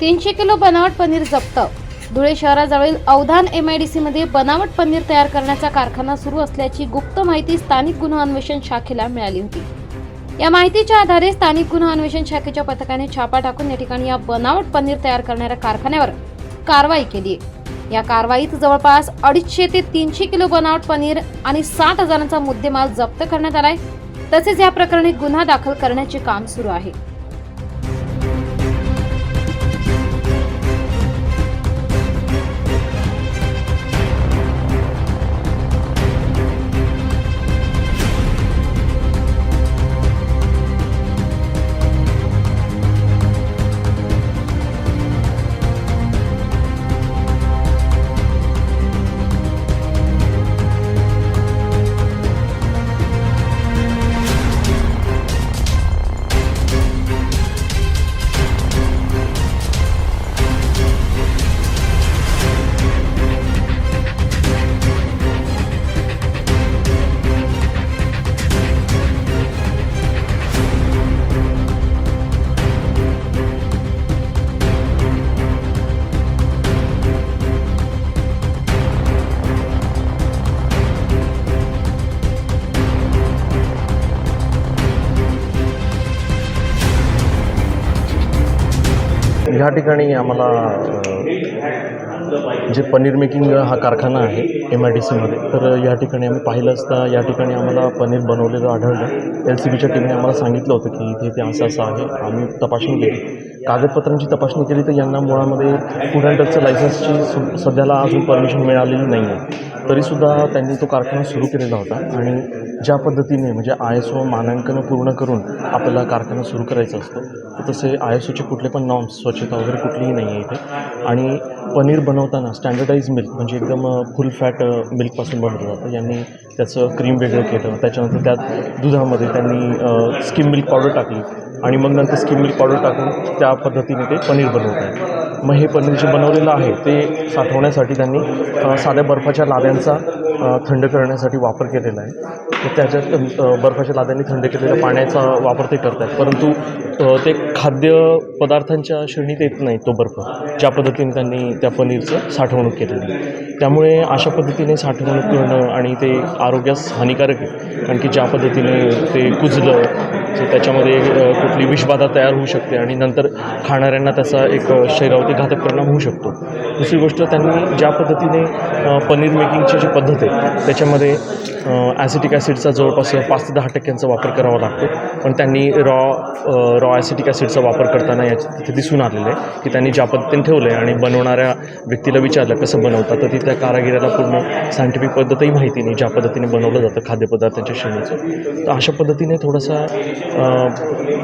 तीनशे किलो बनावट पनीर जप्त. धुळे शहराजवळील अवधान सीमध्ये बनावट पनीर तयार करण्याचा कारखाना सुरू असल्याची गुप्त माहिती स्थानिक गुन्हा अन्वेषण शाखेला मिळाली होती. या माहितीच्या आधारे स्थानिक गुन्हा अन्वेषण शाखेच्या पथकाने छापा टाकून या ठिकाणी या बनावट पनीर तयार करणाऱ्या कारखान्यावर कारवाई केली आहे. या कारवाईत जवळपास अडीचशे ते तीनशे किलो बनावट पनीर आणि साठ हजारांचा मुद्देमाल जप्त करण्यात आलाय. तसेच या प्रकरणी गुन्हा दाखल करण्याचे काम सुरू आहे. ह्या ठिकाणी आम्हाला जे पनीर मेकिंग हा कारखाना आहे एम आय डी सीमध्ये तर या ठिकाणी आम्ही पाहिलं असता या ठिकाणी आम्हाला पनीर बनवलेलं आढळलं. एल सी बीच्या टीमने आम्हाला सांगितलं होतं की इथे ते असं असं आहे आम्ही तपासणी केली. कागदपत्रांची तपासणी केली तर यांना मुळामध्ये फूड अँड ड्रगचं लायसन्सची सु सध्याला अजून परमिशन मिळालेली नाही आहे तरीसुद्धा त्यांनी तो कारखाना सुरू केलेला होता आणि ज्या पद्धतीने म्हणजे आय एस ओ मानांकनं पूर्ण करून आपल्याला कारखाना सुरू करायचा असतो तर तसे आय एस ओचे कुठले पण नॉर्म्स स्वच्छता वगैरे कुठलीही नाही आहे इथे. आणि पनीर बनवताना स्टँडर्डाईज मिल्क म्हणजे एकदम फुल फॅट मिल्कपासून बनवलं जातं. यांनी त्याचं क्रीम वेगळं केलं. त्याच्यानंतर त्यात दुधामध्ये त्यांनी स्किम मिल्क पावडर टाकली. आणि मग नंतर स्किम मिल्क पावडर टाकून त्या पद्धतीने ते पनीर बनवत आहे मग हे पनीर जे बनवलेलं आहे ते साठवण्यासाठी त्यांनी साध्या बर्फाच्या लाद्यांचा थंड करण्यासाठी वापर केलेला आहे. तर त्याच्यात बर्फाच्या लाद्यांनी थंड केलेल्या पाण्याचा वापर ते करत आहेत. परंतु ते खाद्य पदार्थांच्या श्रेणीत येत नाही तो बर्फ ज्या पद्धतीने त्यांनी त्या पनीरचं साठवणूक केलेली आहे. त्यामुळे अशा पद्धतीने साठवणूक करणं आणि ते आरोग्यास हानिकारक आहे. कारण की ज्या पद्धतीने ते कुजलं सो त्याच्यामध्ये कुठली विषबाधा तयार होऊ शकते आणि नंतर खाणाऱ्यांना त्याचा एक शरीरावरती घातक परिणाम होऊ शकतो. दुसरी गोष्ट त्यांनी ज्या पद्धतीने पनीर मेकिंगची जी पद्धत आहे त्याच्यामध्ये ॲसिटिक ॲसिडचा जवळपास पाच ते दहा टक्क्यांचा वापर करावा लागतो. पण त्यांनी रॉ रॉ ॲसिटिक ॲसिडचा वापर करताना याच्या तिथे दिसून आलेलं आहे की त्यांनी ज्या पद्धतीने ठेवलं आहे आणि बनवणाऱ्या व्यक्तीला विचारलं कसं बनवतात तर ती त्या कारागिराला पूर्ण सायंटिफिक पद्धतही माहिती नाही ज्या पद्धतीने बनवलं जातं खाद्यपदार्थांच्या श्रेणीचं. तर अशा पद्धतीने थोडासा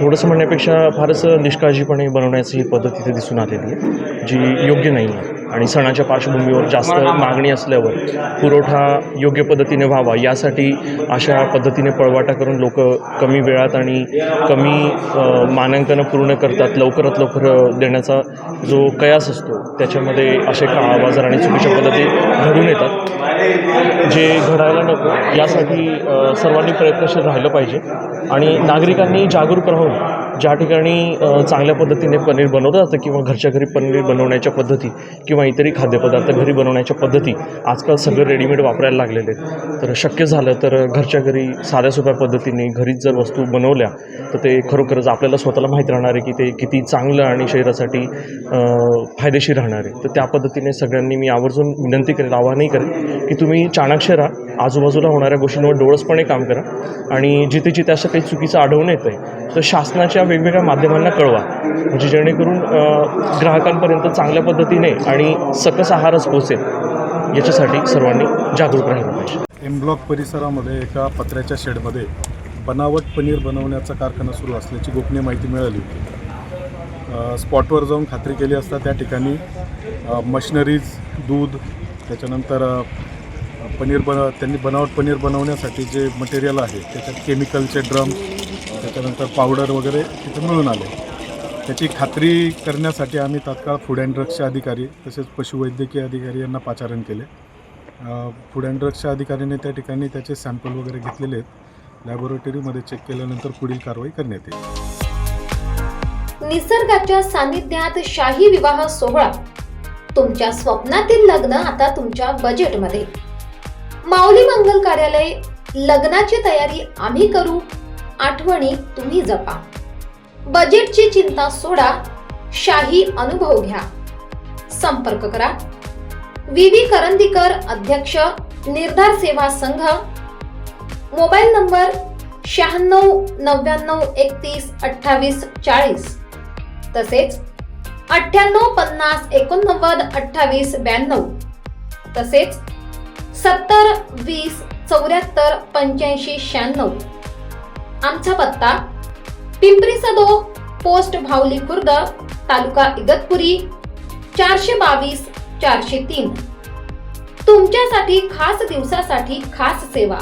थोडंसं म्हणण्यापेक्षा फारच निष्काळजीपणे बनवण्याची ही पद्धत तिथे दिसून आलेली आहे जी योग्य नाही आहे. आणि सणाच्या पार्श्वभूमीवर जास्त मागणी असल्यावर पुरवठा योग्य पद्धतीने व्हावा यासाठी अशा पद्धतीने पळवाटा करून लोक कमी वेळात आणि कमी मानांकनं पूर्ण करतात लवकरात लवकर देण्याचा जो कयास असतो त्याच्यामध्ये असे काळाबाजार आणि चुकीच्या पद्धती घडून येतात. जे घडायला नको यासाठी सर्वांनी प्रयत्नशील राहिलं पाहिजे आणि नागरिकांनी जागरूक राहून ज्या ठिकाणी चांगल्या पद्धतीने पनीर बनवलं जातं किंवा घरच्या घरी पनीर बनवण्याच्या पद्धती किंवा इतरही खाद्यपदार्थ घरी बनवण्याच्या पद्धती आजकाल सगळं रेडीमेड वापरायला लागलेले आहेत. तर शक्य झालं तर घरच्या घरी साध्या सोप्या पद्धतीने घरीच जर वस्तू बनवल्या तर ते खरोखरच आपल्याला स्वतःला माहीत राहणार आहे की ते किती चांगलं आणि शरीरासाठी फायदेशीर राहणार आहे. तर त्या पद्धतीने सगळ्यांनी मी आवर्जून विनंती करेल आवाहनही करेल की तुम्ही चाणाक्ष राहा. आजूबाजूला होणाऱ्या गोष्टींवर डोळसपणे काम करा आणि जिथे जिथे असं काही चुकीचं आढळून येतं आहे तर शासनाच्या वेगवेगळ्या माध्यमांना कळवा. म्हणजे जेणेकरून ग्राहकांपर्यंत चांगल्या पद्धतीने आणि सकस आहारच पोचेल याच्यासाठी सर्वांनी जागरूक राहिलं पाहिजे. एम ब्लॉक परिसरामध्ये एका पत्र्याच्या शेडमध्ये बनावट पनीर बनवण्याचा कारखाना सुरू असल्याची गोपनीय माहिती मिळाली. होती स्पॉटवर जाऊन खात्री केली असता त्या ठिकाणी मशनरीज मशिनरीज दूध त्याच्यानंतर पनीर बन त्यांनी बनावट पनीर बनवण्यासाठी जे मटेरियल आहे त्याच्यात केमिकलचे ड्रम त्याच्यानंतर पावडर वगैरे तिथे मिळून आले. त्याची खात्री करण्यासाठी आम्ही तात्काळ फूड अँड ड्रग्सचे अधिकारी तसेच पशुवैद्यकीय अधिकारी यांना पाचारण केले. फूड अँड ड्रग्सच्या अधिकाऱ्याने त्या ठिकाणी त्याचे सॅम्पल वगैरे घेतलेले आहेत. लॅबोरेटरीमध्ये चेक केल्यानंतर पुढील कारवाई करण्यात येईल. निसर्गाच्या सानिध्यात शाही विवाह सोहळा. तुमच्या स्वप्नातील लग्न आता तुमच्या बजेटमध्ये माऊली मंगल कार्यालय लग्नाची तयारी आम्ही करू. आठवणी तुम्ही जपा. बजेटची चिंता सोडा. शाही अनुभव घ्या. संपर्क करा. विवी करंदीकर अध्यक्ष निर्धार सेवा संघ. मोबाईल नंबर शहाण्णव नव्याण्णव एकतीस अठ्ठावीस चाळीस. तसेच अठ्ठ्याण्णव पन्नास एकोणनव्वद अठ्ठावीस ब्याण्णव. तसेच सत्तर वीस चौऱ्याहत्तर पंच्याऐंशी शहाण्णव. आमचा पत्ता पिंपरी सदो पोस्ट भावली खुर्द तालुका इगतपुरी चारशे बावीस चारशे तीन. तुमच्यासाठी खास दिवसासाठी खास सेवा.